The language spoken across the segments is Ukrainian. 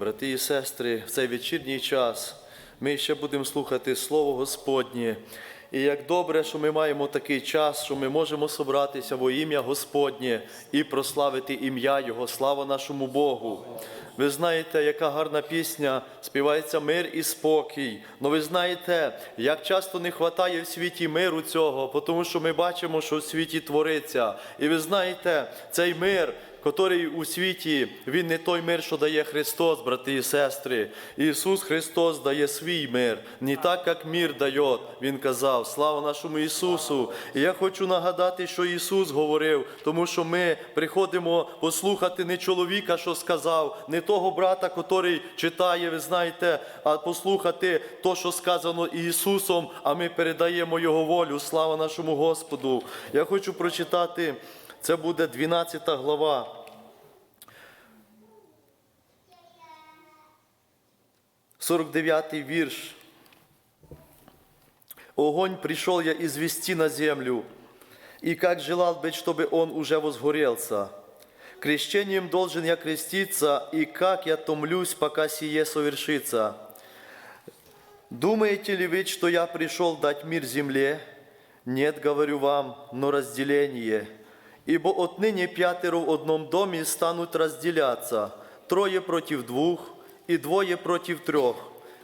Брати і сестри, в цей вечірній час ми ще будемо слухати Слово Господнє. І як добре, що ми маємо такий час, що ми можемо собратися во ім'я Господнє і прославити ім'я Його. Слава нашому Богу. Ви знаєте, яка гарна пісня, співається мир і спокій. Ну ви знаєте, як часто не вистачає в світі миру цього, тому що ми бачимо, що в світі твориться. І ви знаєте, цей мир котрий у світі, він не той мир, що дає Христос, брати і сестри. Ісус Христос дає свій мир, не так, як мир дає. Він казав, слава нашому Ісусу. І я хочу нагадати, що Ісус говорив, тому що ми приходимо послухати не чоловіка, що сказав, не того брата, котрий читає, ви знаєте, а послухати то, що сказано Ісусом, а ми передаємо Його волю. Слава нашому Господу. Я хочу прочитати. Це буде 12 глава. Сорок дев'ятий вірш. Огонь пришел я извести на землю, и как желал быть, чтобы он уже возгорелся. Крещением должен я креститься, и как я томлюсь, пока сие совершится. Думаете ли вы, что я пришел дать мир земле? Нет, говорю вам, но разделение. Ибо отныне пятеро в одном доме станут разделяться, трое против двух и двое против трех.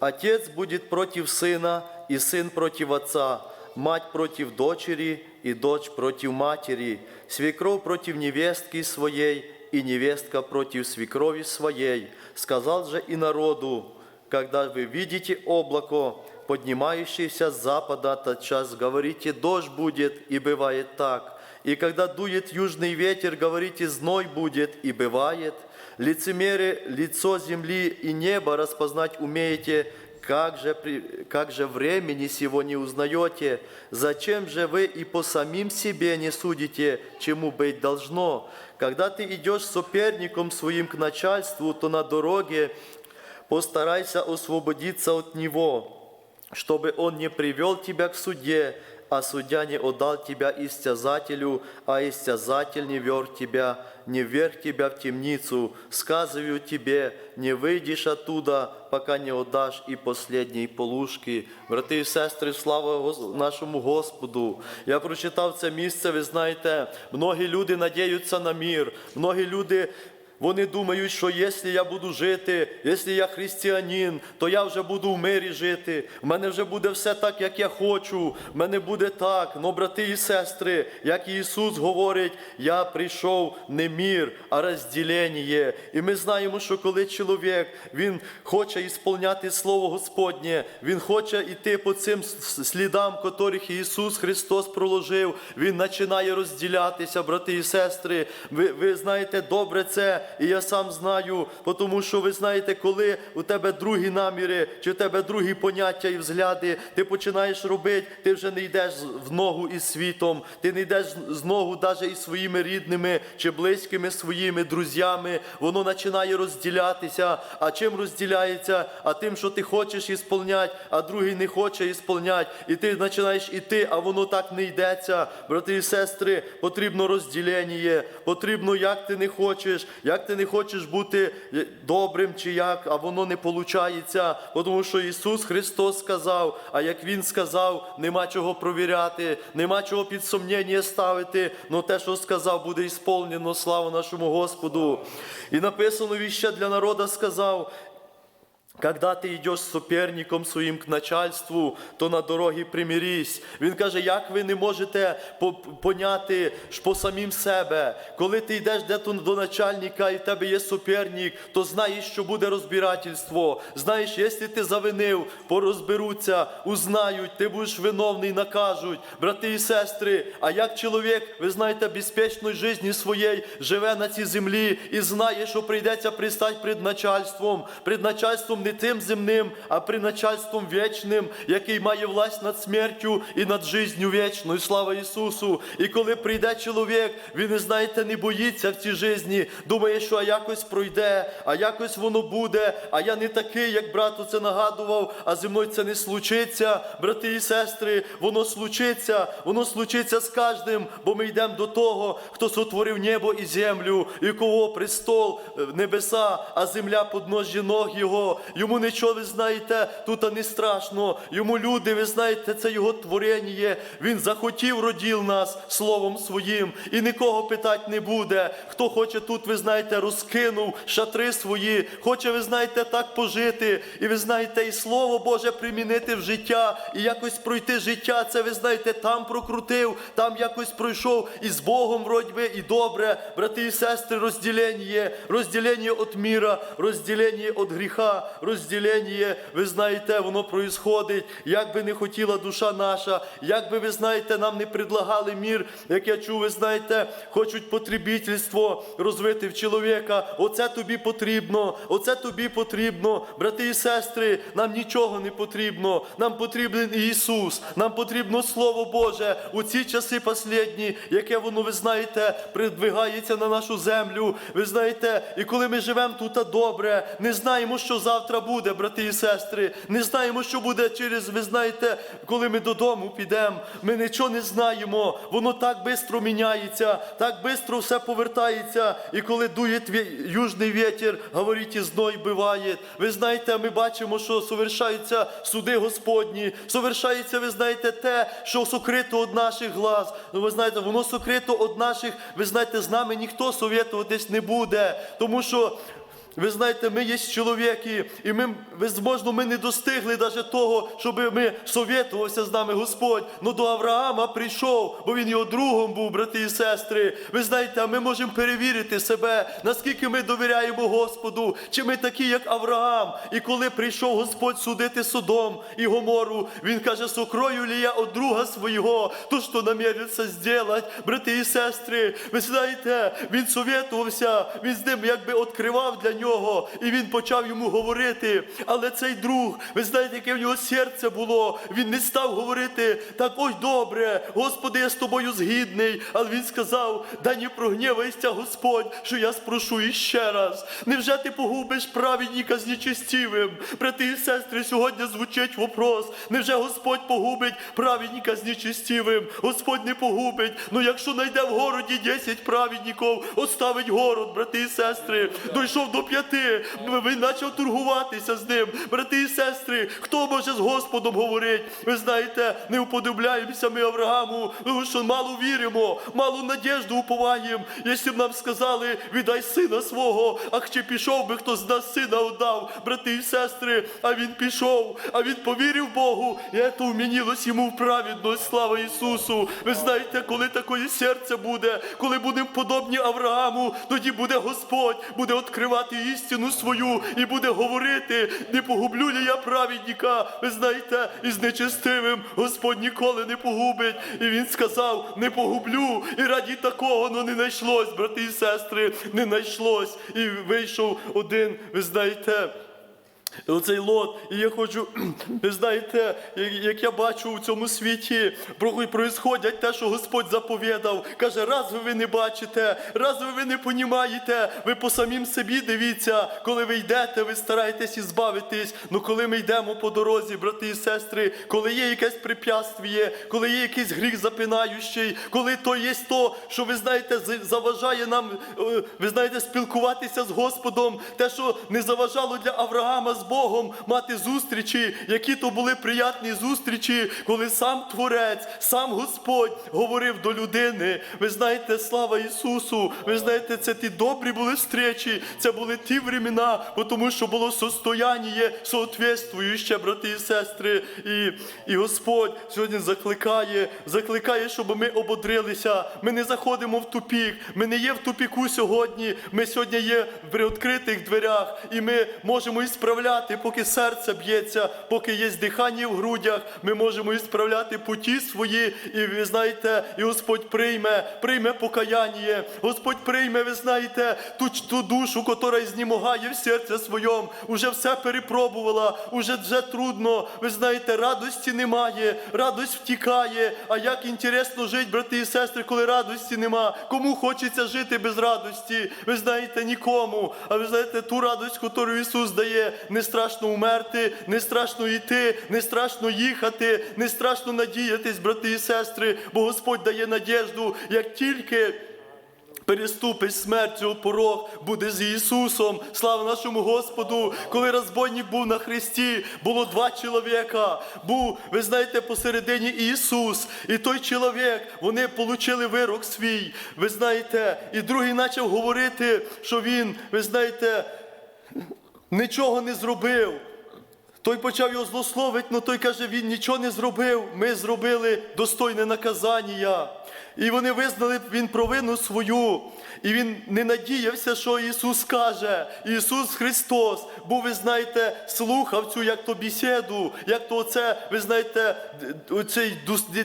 Отец будет против сына, и сын против отца, мать против дочери, и дочь против матери, свекровь против невестки своей, и невестка против свекрови своей. Сказал же и народу, когда вы видите облако, поднимающееся с запада, тотчас говорите, дождь будет, и бывает так. И когда дует южный ветер, говорите, зной будет, и бывает. Лицемеры, лицо земли и неба распознать умеете, как же, как же времени сего не узнаете? Зачем же вы и по самим себе не судите, чему быть должно? Когда ты идешь с соперником своим к начальству, то на дороге постарайся освободиться от него, чтобы он не привел тебя к суде, а судья не отдал тебя истязателю, а истязатель не вверх тебя, не вверх тебя в темницу. Сказываю тебе, не выйдешь оттуда, пока не отдашь и последней полушки. Брати і сестри, слава нашому Господу. Я прочитав це місце, ви знаєте, многі люди надіються на мір, многі люди вони думають, що якщо я буду жити, якщо я християнин, то я вже буду в мирі жити. В мене вже буде все так, як я хочу. В мене буде так. Но, брати і сестри, як Ісус говорить, я прийшов не мір, а розділення. І ми знаємо, що коли чоловік він хоче ісполняти Слово Господнє, він хоче йти по цим слідам, котрих Ісус Христос проложив, він починає розділятися, брати і сестри. Ви, ви знаєте добре це, і я сам знаю, тому що ви знаєте, коли у тебе другі наміри, чи у тебе другі поняття і взгляди, ти починаєш робити, ти вже не йдеш в ногу із світом, ти не йдеш з ногу навіть із своїми рідними чи близькими своїми друзями. Воно починає розділятися. А чим розділяється? А тим, що ти хочеш ісполняти, а другий не хоче ісполняти. І ти починаєш іти, а воно так не йдеться. Брати і сестри, потрібно розділення, потрібно, як ти не хочеш, як ти не хочеш бути добрим чи як, а воно не виходить. Тому що Ісус Христос сказав, а як Він сказав, нема чого провіряти, нема чого під сумнення ставити, але те, що сказав, буде ісполнено, слава нашому Господу. І написано він ще для народа сказав, Когда ти йдеш суперником своїм к начальству, то на дорогі примирись. Він каже, як ви не можете поняти ж по самим себе. Коли ти йдеш де-то до начальника і в тебе є суперник, то знаєш, що буде розбирательство. Знаєш, якщо ти завинив, порозберуться, узнають, ти будеш виновний, накажуть. Брати і сестри, а як чоловік, ви знаєте, безпечної житті своєї живе на цій землі і знає, що прийдеться пристати перед начальством. Перед начальством не тим земним, а при начальством вічним, який має власть над смертю і над жизнью вічною. Слава Ісусу! І коли прийде чоловік, він, знаєте, не боїться в цій житті, думає, що а якось пройде, а якось воно буде, а я не такий, як брату це нагадував, а зі мною це не случиться, брати і сестри, воно случиться, воно случиться з кожним, бо ми йдемо до того, хто сотворив небо і землю, і кого престол е, небеса, а земля подножжя ног його. Йому нічого, ви знаєте, тут не страшно. Йому люди, ви знаєте, це його творення. Він захотів роділ нас словом своїм, і нікого питати не буде. Хто хоче тут, ви знаєте, розкинув шатри свої, хоче, ви знаєте, так пожити, і ви знаєте, і слово Боже примінити в життя, і якось пройти життя. Це ви знаєте, там прокрутив, там якось пройшов і з Богом вроді би, і добре, брати і сестри, розділення, розділення від міра, розділення від гріха, розділення, ви знаєте, воно происходить, як би не хотіла душа наша, як би ви знаєте, нам не предлагали мір, як я чув, ви знаєте, хочуть потребительство розвити в чоловіка. Оце тобі потрібно, оце тобі потрібно, брати і сестри, нам нічого не потрібно. Нам потрібен Ісус, нам потрібно Слово Боже у ці часи последні, яке воно, ви знаєте, придвигається на нашу землю. Ви знаєте, і коли ми живемо тут добре, не знаємо, що завтра буде, брати і сестри. Не знаємо, що буде через, ви знаєте, коли ми додому підемо. Ми нічого не знаємо. Воно так швидко міняється, так швидко все повертається. І коли дує южний вітер, говорить, і зной биває. Ви знаєте, ми бачимо, що совершаються суди Господні, совершається, ви знаєте, те, що сокрито від наших глаз. Ну, ви знаєте, воно сокрито від наших, ви знаєте, з нами ніхто совєтуватись не буде. Тому що ви знаєте, ми є чоловіки, і ми, можливо, ми не достигли навіть того, щоб ми совєтувався з нами Господь. Ну до Авраама прийшов, бо він його другом був, брати і сестри. Ви знаєте, а ми можемо перевірити себе, наскільки ми довіряємо Господу, чи ми такі, як Авраам. І коли прийшов Господь судити Содом і Гомору, він каже, сокрою лі я от друга свого, то що наміриться зробити, брати і сестри. Ви знаєте, він совєтувався, він з ним якби відкривав для нього, і він почав йому говорити. Але цей друг, ви знаєте, яке в нього серце було, він не став говорити так, ой, добре, Господи, я з тобою згідний. Але він сказав, да не прогнівайся, Господь, що я спрошу іще раз. Невже ти погубиш праведника з нечестивим? Брати і сестри, сьогодні звучить вопрос. Невже Господь погубить праведника з нечестивим? Господь не погубить. Ну якщо знайде в городі 10 праведників, оставить город, брати і сестри, дійшов до п'яти, він почав торгуватися з ним. Брати і сестри, хто може з Господом говорити? Ви знаєте, не уподобляємося ми Аврааму, тому що мало віримо, мало надіжду уповаємо. Якщо б нам сказали, віддай сина свого, а чи пішов би хто з нас сина віддав, брати і сестри, а він пішов, а він повірив Богу, і це вмінілось йому в праведність, слава Ісусу. Ви знаєте, коли таке серце буде, коли будемо подобні Аврааму, тоді буде Господь, буде відкривати істину свою і буде говорити, не погублю ли я праведника. Ви знаєте, із нечестивим Господь ніколи не погубить. І він сказав, не погублю. І раді такого ну, не знайшлось, брати і сестри, не знайшлось. І вийшов один, ви знаєте. Оцей лот, і я хочу, ви знаєте, як- я бачу у цьому світі, про- происходять те, що Господь заповідав. Каже, раз ви, не бачите, раз ви, не понімаєте, ви по самим собі дивіться, коли ви йдете, ви стараєтесь ізбавитись. Ну коли ми йдемо по дорозі, брати і сестри, коли є якесь препятствіє, коли є якийсь гріх запинаючий, коли то є то, що ви знаєте, заважає нам, е, ви знаєте, спілкуватися з Господом, те, що не заважало для Авраама з Богом мати зустрічі, які то були приятні зустрічі, коли сам Творець, сам Господь говорив до людини. Ви знаєте, слава Ісусу! Ви знаєте, це ті добрі були зустрічі, це були ті времена, тому що було состояння соответствующе, брати і сестри. І, і Господь сьогодні закликає, закликає, щоб ми ободрилися. Ми не заходимо в тупік. Ми не є в тупіку сьогодні. Ми сьогодні є при відкритих дверях, і ми можемо ісправлятися. Ісправляти, поки серце б'ється, поки є дихання в грудях, ми можемо ісправляти путі свої, і ви знаєте, і Господь прийме, прийме покаяння, Господь прийме, ви знаєте, ту, ту душу, котра знімогає в серці своєму, уже все перепробувала, уже вже трудно, ви знаєте, радості немає, радость втікає. А як інтересно жити, брати і сестри, коли радості нема. Кому хочеться жити без радості? Ви знаєте, нікому. А ви знаєте, ту радость, яку Ісус дає, не страшно умерти, не страшно йти, не страшно їхати, не страшно надіятись, брати і сестри, бо Господь дає надіжду, як тільки. Переступить цього порог, буде з Ісусом. Слава нашому Господу! Коли розбойник був на хресті, було два чоловіка. Був, ви знаєте, посередині Ісус. І той чоловік, вони отримали вирок свій. Ви знаєте, і другий почав говорити, що він, ви знаєте, нічого не зробив. Той почав його злословити, але той каже, він нічого не зробив. Ми зробили достойне наказання. І вони визнали він провину свою. І він не надіявся, що Ісус каже. Ісус Христос, бо ви знаєте, слухав цю як то бесіду, як то оце, ви знаєте, оцей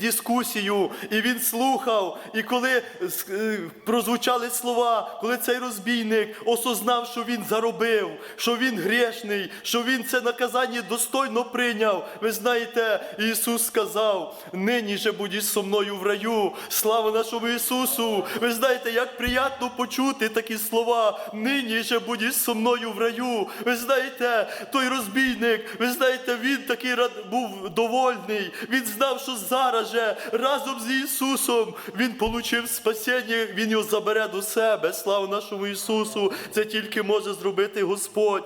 дискусію. І він слухав. І коли е, прозвучали слова, коли цей розбійник осознав, що він заробив, що він грешний, що він це наказання достойно прийняв. Ви знаєте, Ісус сказав: нині же будеш со мною в раю. Слава нашому Ісусу! Ви знаєте, як приємно почути такі слова. Нині же будеш со мною в раю. Ви знаєте, той розбійник, ви знаєте, він такий рад- був довольний. Він знав, що зараз же разом з Ісусом він получив спасіння, Він його забере до себе. Слава нашому Ісусу! Це тільки може зробити Господь.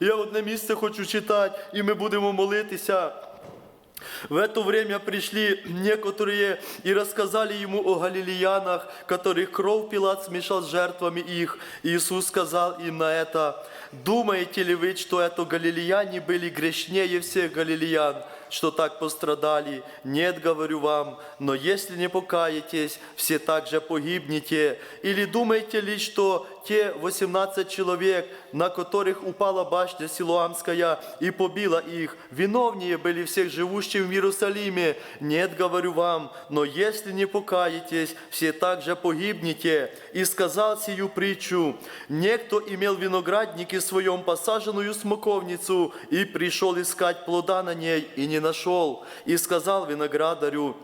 Я одне місце хочу читати, і ми будемо молитися. В это время пришли некоторые и рассказали ему о галилеянах, которых кровь Пилат смешал с жертвами их. Иисус сказал им на это, думаете ли вы, что это галилеяне были грешнее всех галилеян, что так пострадали? Нет, говорю вам, но если не покаетесь, все также погибнете. Или думаете ли, что те 18 человек, на которых упала башня Силуамская и побила их, виновнее были всех живущих в Иерусалиме? Нет, говорю вам, но если не покаетесь, все также погибнете. И сказал сию притчу, некто имел виноградники своем посаженную смоковницу и пришел искать плода на ней и не нашел. И сказал виноградарю,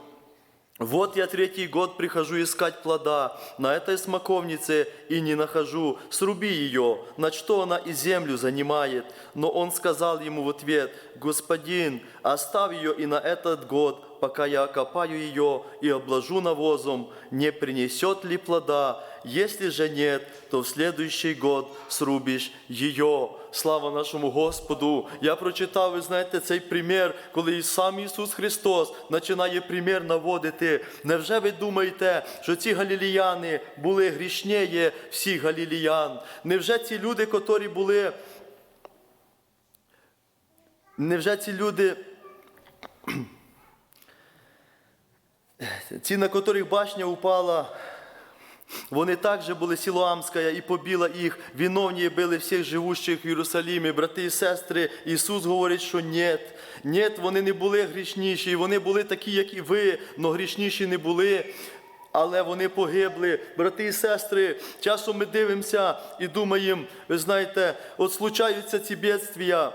вот я третий год прихожу искать плода на этой смоковнице и не нахожу. Сруби ее, на что она и землю занимает. Но он сказал ему в ответ, Господин, оставь ее и на этот год, пока я окопаю ее и обложу навозом, не принесет ли плода? Если же нет, то в следующий год срубишь ее. Слава нашому Господу! Я прочитав, ви знаєте, цей примір, коли і сам Ісус Христос починає примір наводити. Невже ви думаєте, що ці галіліяни були грішніє всіх галіліян? Невже ці люди, котрі були. Невже ці люди, ці, на котрих башня упала, вони також були Сілоамська і побіла їх, виновні били всіх живущих в Єрусалімі, брати і сестри. Ісус говорить, що ні. Ні, вони не були грішніші, вони були такі, як і ви, але грішніші не були. Але вони погибли, брати і сестри. Часом ми дивимося і думаємо, ви знаєте, от случаються ці бідствія.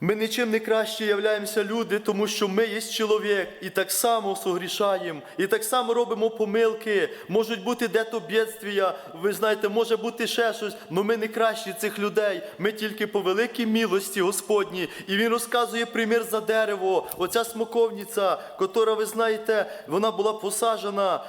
Ми нічим не краще являємося люди, тому що ми є чоловік і так само согрішаємо, і так само робимо помилки. Можуть бути дето бідствія, ви знаєте, може бути ще щось, але ми не кращі цих людей. Ми тільки по великій милості Господній. І він розказує примір за дерево. Оця смоковниця, котра, ви знаєте, вона була посаджена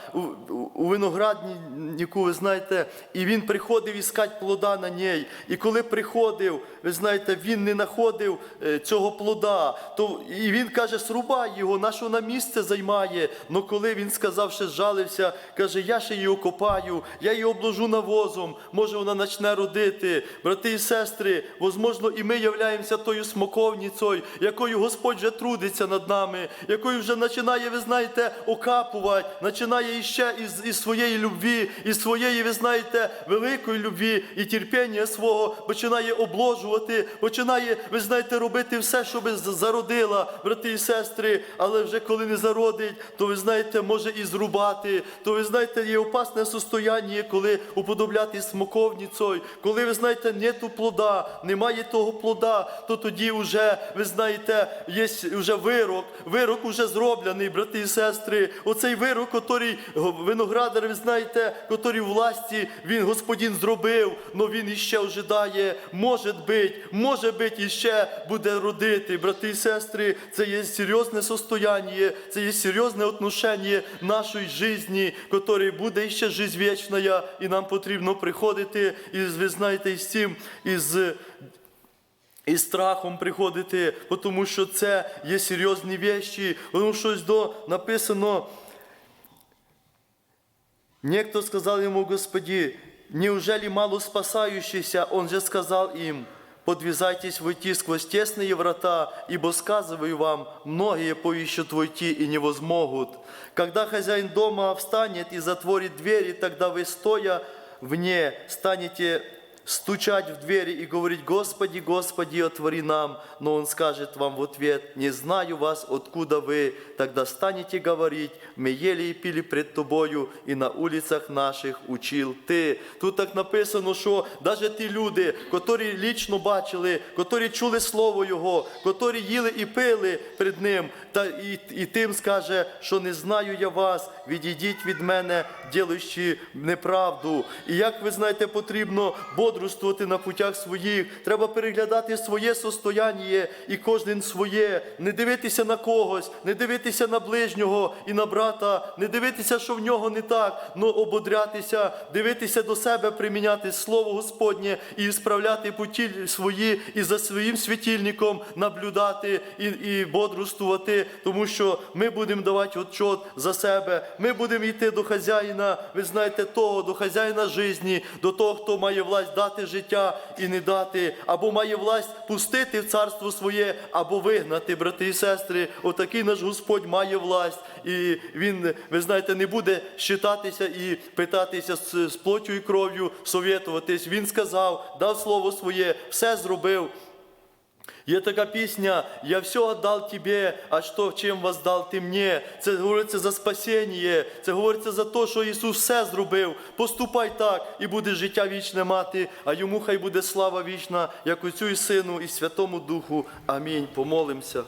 у, винограднику, ви знаєте, і він приходив іскати плода на ній. І коли приходив, ви знаєте, він не знаходив цього плода. То, і він каже, срубай його, на що на місце займає. Но коли він сказав, ще жалився, каже, я ще її окопаю, я її обложу навозом, може вона почне родити. Брати і сестри, возможно, і ми являємося тою смоковницею, якою Господь вже трудиться над нами, якою вже починає, ви знаєте, окапувати, починає іще із, із своєї любві, із своєї, ви знаєте, великої любві і терпіння свого починає обложувати, починає, ви знаєте, робити все, щоб зародила, брати і сестри, але вже коли не зародить, то ви знаєте, може і зрубати, то ви знаєте, є опасне состояння, коли уподобляти смоковницею, коли ви знаєте, нету плода, немає того плода, то тоді вже, ви знаєте, є вже вирок, вирок уже зроблений, брати і сестри. Оцей вирок, який виноградар, ви знаєте, який власті він Господин зробив, но він іще ожидає, може бить, може бить іще буде родити. Брати і сестри, це є серйозне состояние, це є серйозне отношення нашої житті, яке буде ще життя вічна, і нам потрібно приходити із, ви знаєте, із цим, із і страхом приходити, тому що це є серйозні вещі, тому що ось до написано. Некто сказал ему, Господи, неужели мало спасающихся? Он же сказал им, подвязайтесь войти сквозь тесные врата, ибо сказываю вам, многие поищут войти и не возмогут. Когда хозяин дома встанет и затворит двери, тогда вы, стоя вне, станете стучать в двери и говорить, Господи, Господи, отвори нам. Но он скажет вам в ответ, не знаю вас, откуда вы. Тогда станете говорить, мы ели и пили пред тобою, и на улицах наших учил ти. Тут так написано, що навіть ті люди, котрі лічно бачили, котрі чули слово Його, котрі їли і пили перед Ним, та і, і тим скаже, що не знаю я вас, відійдіть від мене, ділищі неправду. І як ви знаєте, потрібно бодрствувати на путях своїх, треба переглядати своє состояння і кожен своє, не дивитися на когось, не дивитися на ближнього і на брата, не дивитися, що в нього не так, но ободрятися, дивитися до себе, приміняти слово Господнє і справляти путі свої і за своїм світильником наблюдати і, і бодрствувати, тому що ми будемо давати отчет за себе. Ми будемо йти до хазяїна, ви знаєте, того, до хазяїна житті, до того, хто має власть дати життя і не дати, або має власть пустити в царство своє, або вигнати, брати і сестри. Отакий наш Господь має власть, і він, ви знаєте, не буде щитатися і питатися з плоттю і кров'ю, совєтуватись. Він сказав, дав слово своє, все зробив. Є така пісня «Я все віддав тебе, а що чим воздав ти мені». Це говориться за спасіння, це говориться за те, що Ісус все зробив. Поступай так, і буде життя вічне мати, а йому хай буде слава вічна, як Отцю і Сину, і Святому Духу. Амінь. Помолимося.